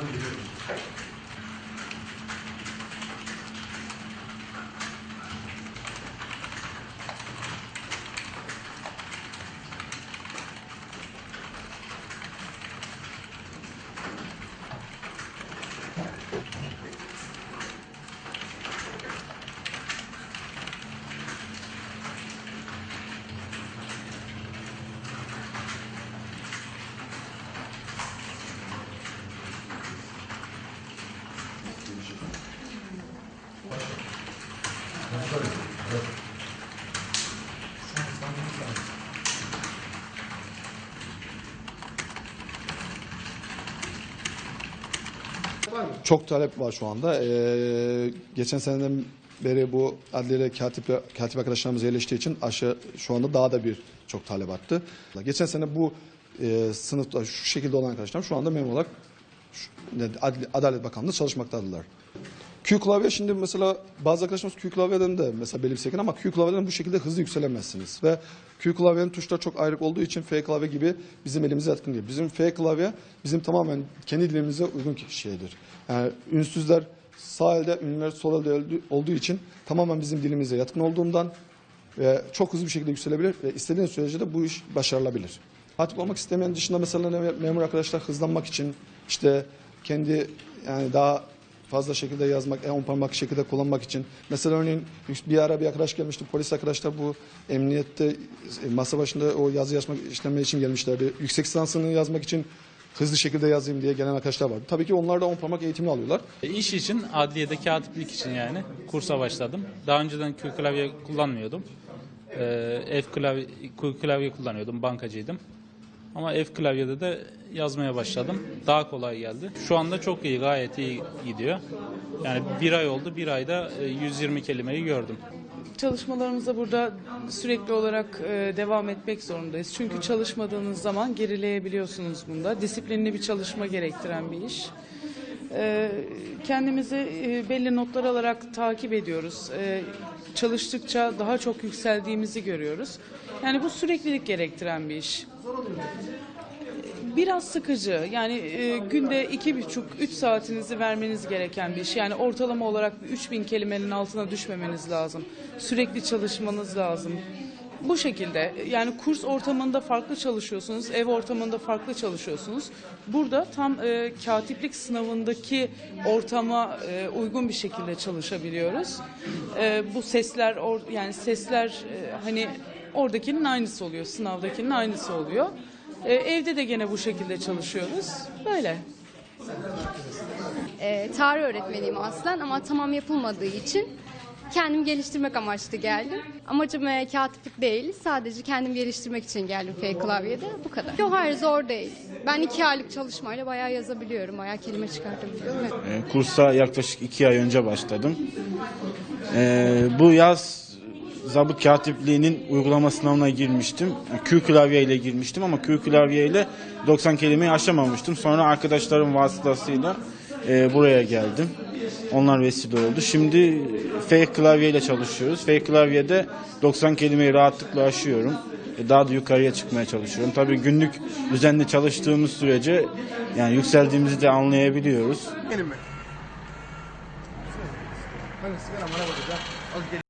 はい。Çok talep var şu anda. Ee, geçen seneden beri bu adliyeyle katip, katip arkadaşlarımız yerleştiği için aşağı şu anda daha da bir çok talep arttı. Geçen sene bu e, sınıfta şu şekilde olan arkadaşlar şu anda memur olarak şu- Adalet Bakanlığı çalışmaktadırlar. Q klavye şimdi mesela bazı arkadaşlarımız Q klavyeden de mesela belli bir sekin ama Q klavyeden bu şekilde hızlı yükselemezsiniz. Ve Q klavyenin tuşları çok ayrık olduğu için F klavye gibi bizim elimize yatkın değil. Bizim F klavye bizim tamamen kendi dilimize uygun şeydir. Yani ünsüzler sağ elde, ünlüler sol elde olduğu için tamamen bizim dilimize yatkın olduğundan ve çok hızlı bir şekilde yükselebilir ve istediğiniz sürece de bu iş başarılabilir. Hatip olmak istemeyen dışında mesela memur arkadaşlar hızlanmak için işte kendi yani daha fazla şekilde yazmak, en on parmak şekilde kullanmak için. Mesela örneğin bir ara bir arkadaş gelmişti, polis arkadaşlar bu emniyette e, masa başında o yazı yazmak işleme için gelmişlerdi. Yüksek lisansını yazmak için hızlı şekilde yazayım diye gelen arkadaşlar vardı. Tabii ki onlar da on parmak eğitimini alıyorlar. İş için, adliyede katiplik için yani kursa başladım. Daha önceden Q klavye kullanmıyordum. F klavye, Q klavye kullanıyordum, bankacıydım. Ama F klavyede de yazmaya başladım. Daha kolay geldi. Şu anda çok iyi, gayet iyi gidiyor. Yani bir ay oldu, bir ayda e, 120 kelimeyi gördüm. Çalışmalarımıza burada sürekli olarak e, devam etmek zorundayız. Çünkü çalışmadığınız zaman gerileyebiliyorsunuz bunda. Disiplinli bir çalışma gerektiren bir iş. E, kendimizi e, belli notlar alarak takip ediyoruz. Çalıştıkça daha çok yükseldiğimizi görüyoruz. Yani bu süreklilik gerektiren bir iş. Biraz sıkıcı. Yani e, günde iki buçuk, üç saatinizi vermeniz gereken bir iş. Yani ortalama olarak 3000 kelimenin altına düşmemeniz lazım. Sürekli çalışmanız lazım. Bu şekilde yani kurs ortamında farklı çalışıyorsunuz, ev ortamında farklı çalışıyorsunuz. Burada tam e, katiplik sınavındaki ortama e, uygun bir şekilde çalışabiliyoruz. E, bu sesler or, yani sesler e, hani oradakinin aynısı oluyor, sınavdakinin aynısı oluyor. E, evde de gene bu şekilde çalışıyoruz. Böyle. Ee, tarih öğretmeniyim aslen ama tamam yapılmadığı için kendim geliştirmek amaçlı geldim. Amacım e, katiplik değil, sadece kendim geliştirmek için geldim F klavyede. Bu kadar. Yok hayır zor değil. Ben iki aylık çalışmayla bayağı yazabiliyorum, bayağı kelime çıkartabiliyorum. Evet. E, Kursa yaklaşık iki ay önce başladım. E, bu yaz zabıt katipliğinin uygulama sınavına girmiştim. Q klavye ile girmiştim ama Q klavye ile 90 kelimeyi aşamamıştım. Sonra arkadaşlarım vasıtasıyla e, buraya geldim. Onlar vesile oldu. Şimdi F klavye ile çalışıyoruz. F klavyede 90 kelimeyi rahatlıkla aşıyorum. E, Daha da yukarıya çıkmaya çalışıyorum. Tabii günlük düzenli çalıştığımız sürece yani yükseldiğimizi de anlayabiliyoruz. Benim mi?